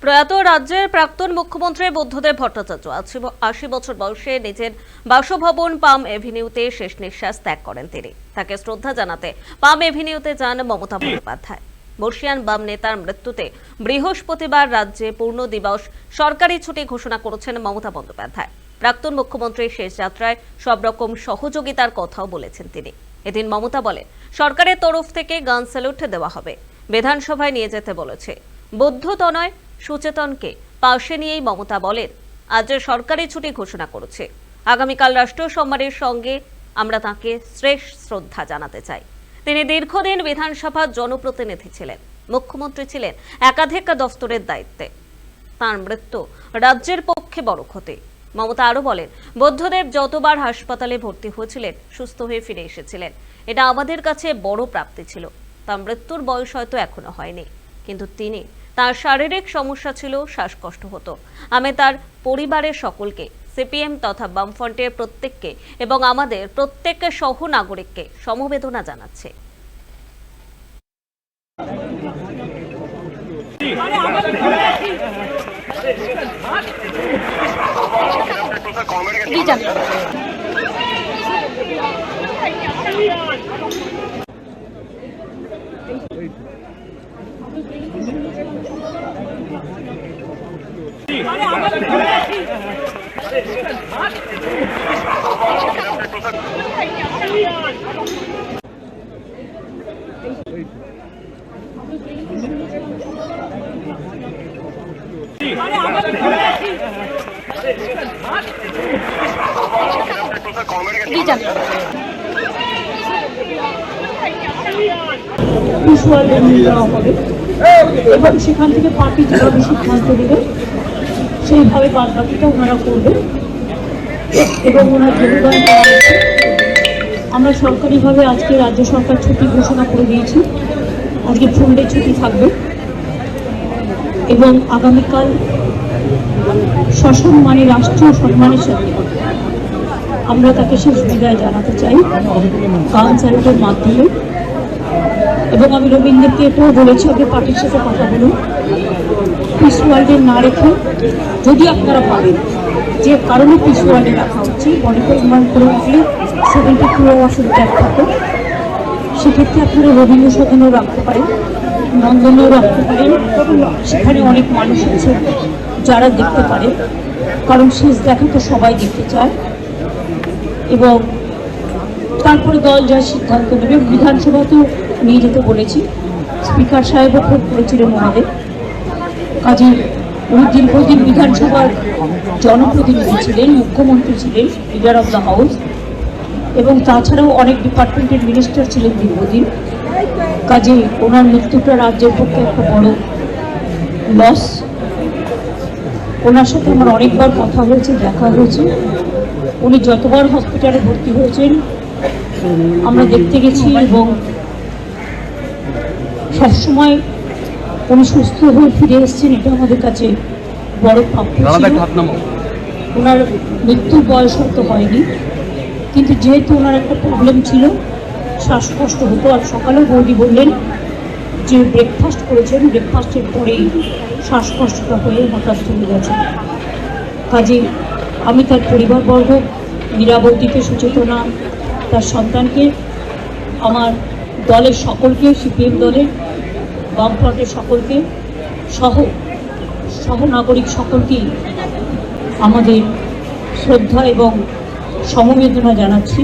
প্রয়াত রাজ্যের প্রাক্তন মুখ্যমন্ত্রী বুদ্ধদেব ভট্টাচার্য আশি- বছর বয়সে নিজের বাসভবন পাম এভিনিউতে শেষ নিঃশ্বাস ত্যাগ করেন তিনি। তাকে শ্রদ্ধা জানাতে পাম এভিনিউতে যান মমতা বন্দ্যোপাধ্যায়। বর্ষিয়ান বাম নেতার মৃত্যুতে বৃহস্পতিবার রাজ্যে পূর্ণ দিবস সরকারি ছুটি ঘোষণা করেছেন মমতা বন্দ্যোপাধ্যায়। প্রাক্তন মুখ্যমন্ত্রীর শেষ যাত্রায় সব রকম সহযোগিতার কথাও বলেছেন তিনি। এদিন মমতা বলেন, সরকারের তরফ থেকে গান স্যালুট দেওয়া হবে। বিধানসভায় নিয়ে যেতে বলেছে। বুদ্ধতনয় সুচেতনকে পাশে নিয়েই মমতা বলেন, আজ সরকারি ছুটি ঘোষণা করেছে। আগামীকাল রাষ্ট্রীয় সম্মানের সঙ্গে আমরা তাকে শ্রেষ্ঠ শ্রদ্ধা জানাতে চাই। তিনি দীর্ঘদিন বিধানসভার জনপ্রতিনিধি ছিলেন, মুখ্যমন্ত্রী ছিলেন, একাধিক দফতরের দায়িত্বে। তার মৃত্যু রাজ্যের পক্ষে বড় ক্ষতি। মমতা আরও বলেন, বৌদ্ধদেব যতবার হাসপাতালে ভর্তি হয়েছিলেন, সুস্থ হয়ে ফিরে এসেছিলেন। এটা আমাদের কাছে বড় প্রাপ্তি ছিল। তার মৃত্যুর বয়স হয়তো এখনও হয়নি। কিন্তু তিনি তার শারীরিক সমস্যা ছিল শ্বাসকষ্ট হতো। আমি তার পরিবারের সকলকে সিপিএম তথা বামফ্রন্টের প্রত্যেককে এবং আমাদের প্রত্যেককে সহ নাগরিককে সমবেদনা জানাচ্ছে। এবং সেখান থেকে পার্টি যেভাবে সিদ্ধান্ত নেবে সেইভাবে বাদ বাকিটা ওনারা করবে এবং ওনার যোগদান আমরা সরকারিভাবে আজকে রাজ্য সরকার ছুটি ঘোষণা করে দিয়েছি। আজকে ফুল ডে ছুটি থাকবে। এবং আগামীকাল সসম্মানে, রাষ্ট্রীয় সম্মানের সাথে আমরা তাকে শেষ বিদায় জানাতে চাই। গান স্যালুটের মাধ্যমে। এবং আমি রবীন্দ্রকে এটাও বলেছি ওকে পার্টির সাথে কথা বলুন। পিস ওয়ার্ল্ডে না রেখে যদি আপনারা ভাবেন যে কারণে পিস ওয়ার্ল্ডে রাখা হচ্ছে বডি পরিমাণ করে উঠলে সেভেন্টি টু আওয়ার্সের ট্যাগ থাকে সেক্ষেত্রে আপনারা রবীন্দ্র সদনেও রাখতে পারেন, নন্দনেও রাখতে পারেন। সেখানে অনেক মানুষ আছে যারা দেখতে পারে। কারণ শেষ দেখা তো সবাই দেখতে চায়। এবং তারপরে দল যা সিদ্ধান্ত নেবে, বিধানসভাতেও নিয়ে যেতে বলেছি। স্পিকার সাহেবও খুব করেছিলেন ওনাদের। কাজে উনি দীর্ঘদিন বিধানসভার জনপ্রতিনিধি ছিলেন, মুখ্যমন্ত্রী ছিলেন লিডার অফ দ্য হাউস এবং তাছাড়াও অনেক ডিপার্টমেন্টের মিনিস্টার ছিলেন দীর্ঘদিন। কাজে ওনার মৃত্যুটা রাজ্যের পক্ষে একটা বড় লস ওনার সাথে আমার অনেকবার কথা হয়েছে, দেখা হয়েছে। উনি যতবার হসপিটালে ভর্তি হয়েছেন, আমরা দেখতে গেছি এবং সবসময় উনি সুস্থ হয়ে ফিরে এসেছেন এটা আমাদের কাছে বড় প্রাপ্য ওনার মৃত্যুর বয়স হয়তো হয়নি কিন্তু যেহেতু ওনার একটা প্রবলেম ছিল শ্বাসকষ্ট হতো আর সকালেও বৌদি বললেন যে ব্রেকফাস্ট করেছেন ব্রেকফাস্টের পরেই শ্বাসকষ্টটা হয়ে হঠাৎ চলে গেছে। কাজে আমি তার পরিবারবর্গ মীরাবতীকে সুচেতনা তার সন্তানকে আমার দলের সকলকে সিপিএম দলের বামফ্রন্টের সকলকে সহ সহনাগরিক সকলকেই আমাদের শ্রদ্ধা এবং সমবেদনা জানাচ্ছি।